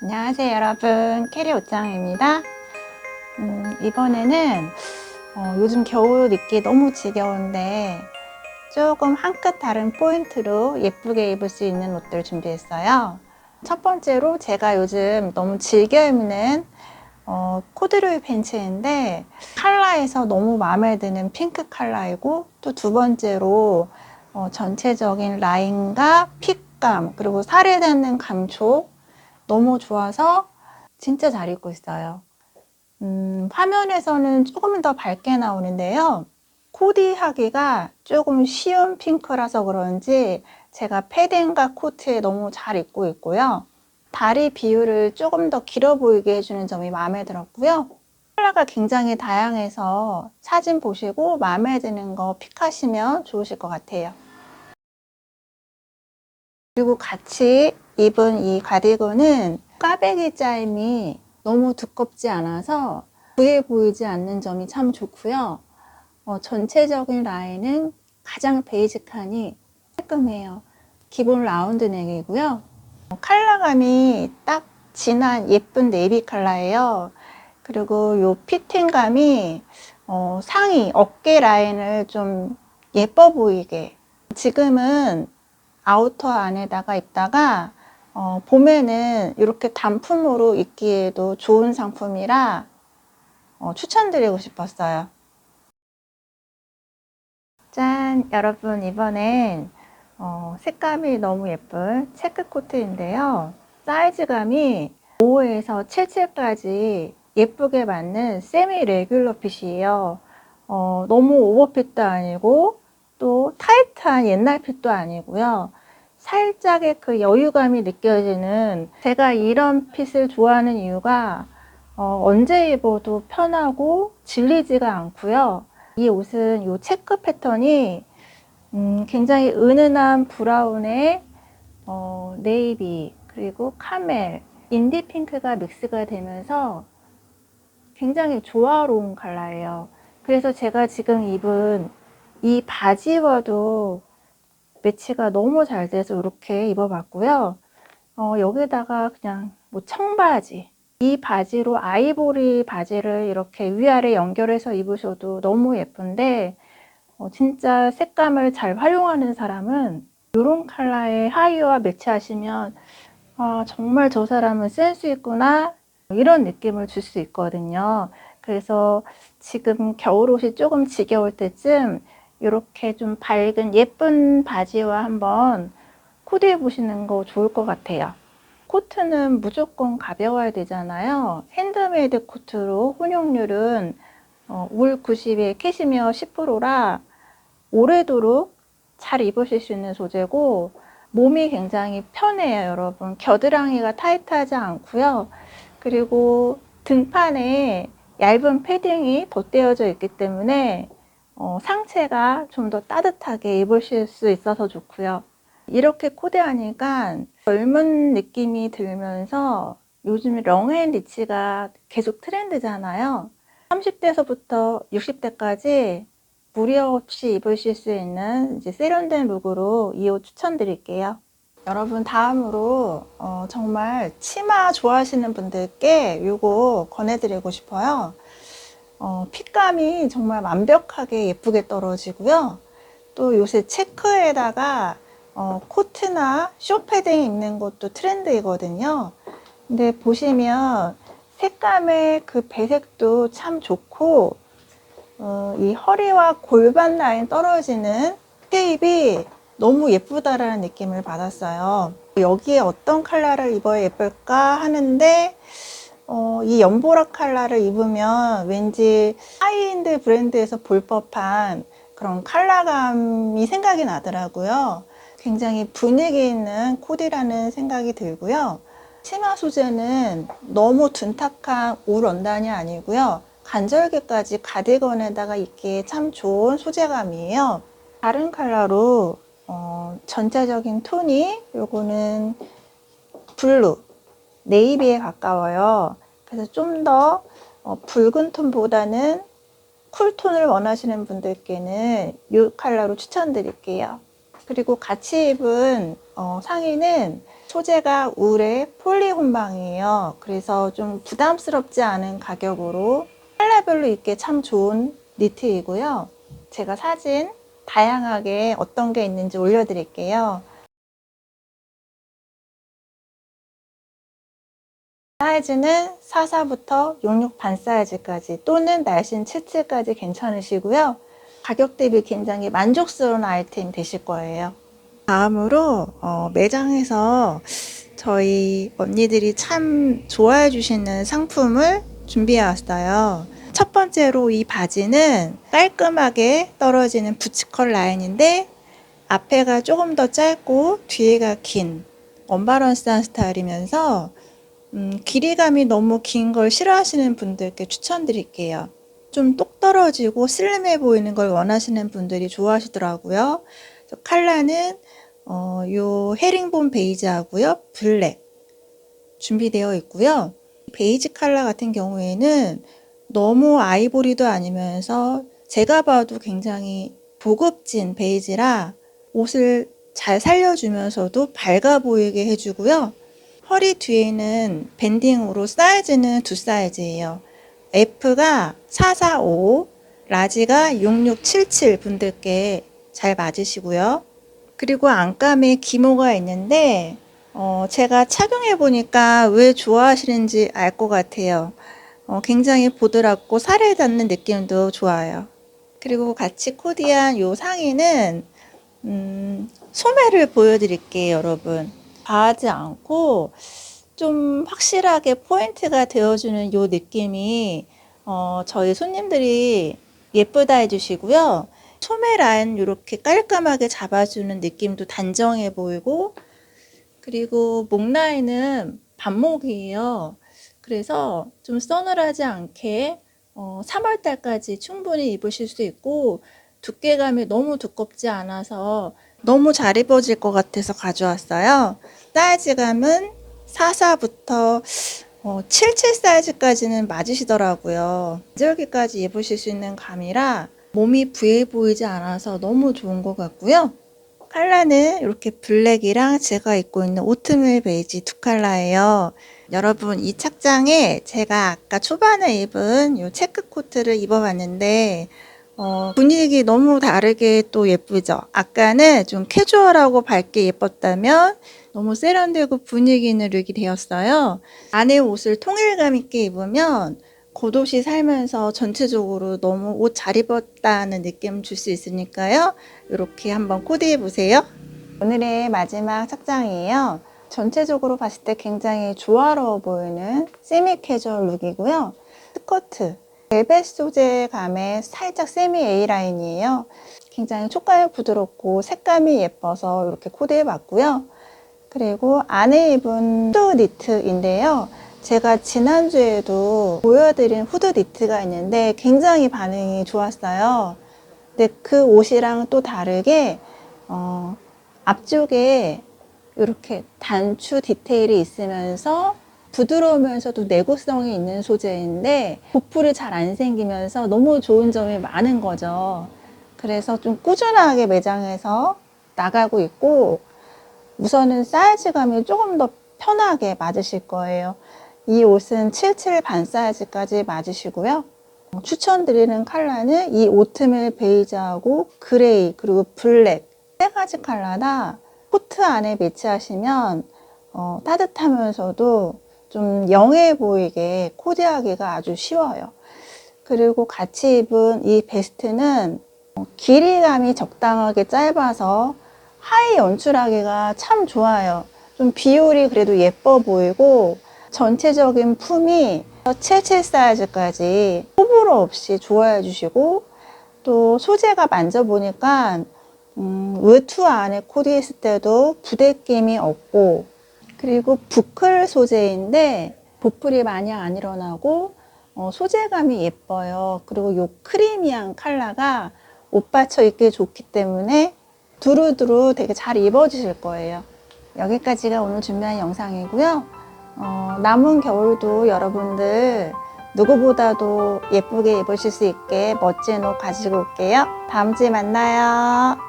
안녕하세요 여러분. 캐리 옷장입니다. 음, 이번에는 어, 요즘 겨울 입기 너무 지겨운데 조금 한끗 다른 포인트로 예쁘게 입을 수 있는 옷들 준비했어요. 첫 번째로 제가 요즘 너무 즐겨 입는 어, 코드로이 팬츠인데 컬러에서 너무 마음에 드는 핑크 컬러이고 또 두 번째로 어, 전체적인 라인과 핏감 그리고 살에 닿는 감촉 너무 좋아서 진짜 잘 입고 있어요. 음, 화면에서는 조금 더 밝게 나오는데요. 코디하기가 조금 쉬운 핑크라서 그런지 제가 패딩과 코트에 너무 잘 입고 있고요. 다리 비율을 조금 더 길어 보이게 해주는 점이 마음에 들었고요. 컬러가 굉장히 다양해서 사진 보시고 마음에 드는 거 픽하시면 좋으실 것 같아요. 그리고 같이 입은 이 가디건은 까베기 짜임이 너무 두껍지 않아서 부해 보이지 않는 점이 참 좋고요. 어, 전체적인 라인은 가장 베이직하니 깔끔해요. 기본 라운드 넥이고요. 어, 컬러감이 딱 진한 예쁜 네이비 컬러예요. 그리고 요 피팅감이 어, 상의 어깨 라인을 좀 예뻐 보이게 지금은 아우터 안에다가 입다가 어, 봄에는 이렇게 단품으로 입기에도 좋은 상품이라 어, 추천드리고 싶었어요. 짠! 여러분 이번엔 어, 색감이 너무 예쁜 체크 코트인데요. 사이즈감이 5에서 77까지 예쁘게 맞는 세미 레귤러 핏이에요. 어, 너무 오버핏도 아니고 또 타이트한 옛날 핏도 아니고요. 살짝의 그 여유감이 느껴지는 제가 이런 핏을 좋아하는 이유가 어, 언제 입어도 편하고 질리지가 않고요. 이 옷은 이 체크 패턴이 음, 굉장히 은은한 브라운에 어, 네이비 그리고 카멜, 인디 핑크가 믹스가 되면서 굉장히 조화로운 컬러예요. 그래서 제가 지금 입은 이 바지와도 매치가 너무 잘 돼서 이렇게 입어봤고요. 어, 여기다가 그냥 뭐 청바지, 이 바지로 아이보리 바지를 이렇게 위아래 연결해서 입으셔도 너무 예쁜데 어, 진짜 색감을 잘 활용하는 사람은 이런 컬러의 하의와 매치하시면 아, 정말 저 사람은 센스 있구나 이런 느낌을 줄 수 있거든요. 그래서 지금 겨울옷이 조금 지겨울 때쯤 이렇게 좀 밝은 예쁜 바지와 한번 코디해 보시는 거 좋을 것 같아요. 코트는 무조건 가벼워야 되잖아요. 핸드메이드 코트로 혼용률은 어, 울 90에 캐시미어 10%라 오래도록 잘 입으실 수 있는 소재고 몸이 굉장히 편해요, 여러분. 겨드랑이가 타이트하지 않고요. 그리고 등판에 얇은 패딩이 덧대어져 있기 때문에 어, 상체가 좀 더 따뜻하게 입으실 수 있어서 좋고요. 이렇게 코디하니까 젊은 느낌이 들면서 요즘 렁앤 리치가 계속 트렌드잖아요. 30대에서부터 60대까지 무리 없이 입으실 수 있는 이제 세련된 룩으로 이 옷 추천드릴게요. 여러분 다음으로 어, 정말 치마 좋아하시는 분들께 이거 권해드리고 싶어요. 어, 핏감이 정말 완벽하게 예쁘게 떨어지고요. 또 요새 체크에다가 어, 코트나 쇼패딩 입는 것도 트렌드이거든요. 근데 보시면 색감의 그 배색도 참 좋고 어, 이 허리와 골반 라인 떨어지는 쉐입이 너무 예쁘다라는 느낌을 받았어요. 여기에 어떤 컬러를 입어야 예쁠까 하는데 어, 이 연보라 컬러를 입으면 왠지 하이엔드 브랜드에서 볼 법한 그런 컬러감이 생각이 나더라고요. 굉장히 분위기 있는 코디라는 생각이 들고요. 치마 소재는 너무 둔탁한 울 원단이 아니고요. 간절기까지 가디건에다가 입기에 참 좋은 소재감이에요. 다른 컬러로 어, 전체적인 톤이 요거는 블루, 네이비에 가까워요. 그래서 좀더 어, 붉은 톤보다는 쿨톤을 원하시는 분들께는 이 컬러로 추천드릴게요. 그리고 같이 입은 어, 상의는 소재가 울의 폴리 혼방이에요. 그래서 좀 부담스럽지 않은 가격으로 컬러별로 입기 참 좋은 니트이고요. 제가 사진 다양하게 어떤 게 있는지 올려드릴게요. 사이즈는 44부터 66 반 사이즈까지 또는 날씬 77까지 괜찮으시고요. 가격 대비 굉장히 만족스러운 아이템 되실 거예요. 다음으로 어, 매장에서 저희 언니들이 참 좋아해 주시는 상품을 준비해 왔어요. 첫 번째로 이 바지는 깔끔하게 떨어지는 부츠컷 라인인데 앞에가 조금 더 짧고 뒤에가 긴 언바런스한 스타일이면서 음, 길이감이 너무 긴 걸 싫어하시는 분들께 추천드릴게요. 좀 똑 떨어지고 슬림해 보이는 걸 원하시는 분들이 좋아하시더라고요. 컬러는 어, 요 헤링본 베이지하고요. 블랙 준비되어 있고요. 베이지 컬러 같은 경우에는 너무 아이보리도 아니면서 제가 봐도 굉장히 고급진 베이지라 옷을 잘 살려주면서도 밝아 보이게 해주고요. 허리 뒤에는 밴딩으로 사이즈는 두 사이즈예요. F가 445, 라지가 6677 분들께 잘 맞으시고요. 그리고 안감에 기모가 있는데 어, 제가 착용해 보니까 왜 좋아하시는지 알 것 같아요. 어, 굉장히 부드럽고 살에 닿는 느낌도 좋아요. 그리고 같이 코디한 요 상의는 음, 소매를 보여드릴게요, 여러분. 과하지 않고 좀 확실하게 포인트가 되어주는 요 느낌이 어, 저희 손님들이 예쁘다 해주시고요. 소매 라인 이렇게 깔끔하게 잡아주는 느낌도 단정해 보이고 그리고 목 라인은 반목이에요. 그래서 좀 서늘하지 않게 어, 3월 달까지 충분히 입으실 수 있고 두께감이 너무 두껍지 않아서 너무 잘 입어질 것 같아서 가져왔어요. 사이즈감은 44부터 어, 77 사이즈까지는 맞으시더라고요. 여기까지 입으실 수 있는 감이라 몸이 부해 보이지 않아서 너무 좋은 것 같고요. 컬러는 이렇게 블랙이랑 제가 입고 있는 오트밀 베이지 두 컬러예요. 여러분 이 착장에 제가 아까 초반에 입은 이 체크 코트를 입어봤는데 어, 분위기 너무 다르게 또 예쁘죠. 아까는 좀 캐주얼하고 밝게 예뻤다면 너무 세련되고 분위기 있는 룩이 되었어요. 안에 옷을 통일감 있게 입으면 겉옷이 살면서 전체적으로 너무 옷 잘 입었다는 느낌 줄 수 있으니까요. 이렇게 한번 코디해 보세요. 오늘의 마지막 착장이에요. 전체적으로 봤을 때 굉장히 조화로워 보이는 세미 캐주얼 룩이고요. 스커트, 벨벳 소재감의 살짝 세미 A라인이에요. 굉장히 촉감이 부드럽고 색감이 예뻐서 이렇게 코디해 봤고요. 그리고 안에 입은 후드 니트인데요. 제가 지난주에도 보여드린 후드 니트가 있는데 굉장히 반응이 좋았어요. 근데 그 옷이랑 또 다르게 어, 앞쪽에 이렇게 단추 디테일이 있으면서 부드러우면서도 내구성이 있는 소재인데 보풀이 잘 안 생기면서 너무 좋은 점이 많은 거죠. 그래서 좀 꾸준하게 매장에서 나가고 있고 우선은 사이즈감이 조금 더 편하게 맞으실 거예요. 이 옷은 77 반 사이즈까지 맞으시고요. 어, 추천드리는 컬러는 이 오트밀 베이지하고 그레이 그리고 블랙 세 가지 컬러다 코트 안에 매치하시면 어, 따뜻하면서도 좀 영해 보이게 코디하기가 아주 쉬워요. 그리고 같이 입은 이 베스트는 어, 길이감이 적당하게 짧아서 하의 연출하기가 참 좋아요. 좀 비율이 그래도 예뻐 보이고 전체적인 품이 77 사이즈까지 호불호 없이 좋아해 주시고 또 소재가 만져보니까 음, 외투 안에 코디했을 때도 부대낌이 없고 그리고 부클 소재인데 보풀이 많이 안 일어나고 어, 소재감이 예뻐요. 그리고 요 크리미한 컬러가 옷 받쳐 입기 좋기 때문에 두루두루 되게 잘 입어주실 거예요. 여기까지가 오늘 준비한 영상이고요. 어, 남은 겨울도 여러분들 누구보다도 예쁘게 입으실 수 있게 멋진 옷 가지고 올게요. 다음 주에 만나요.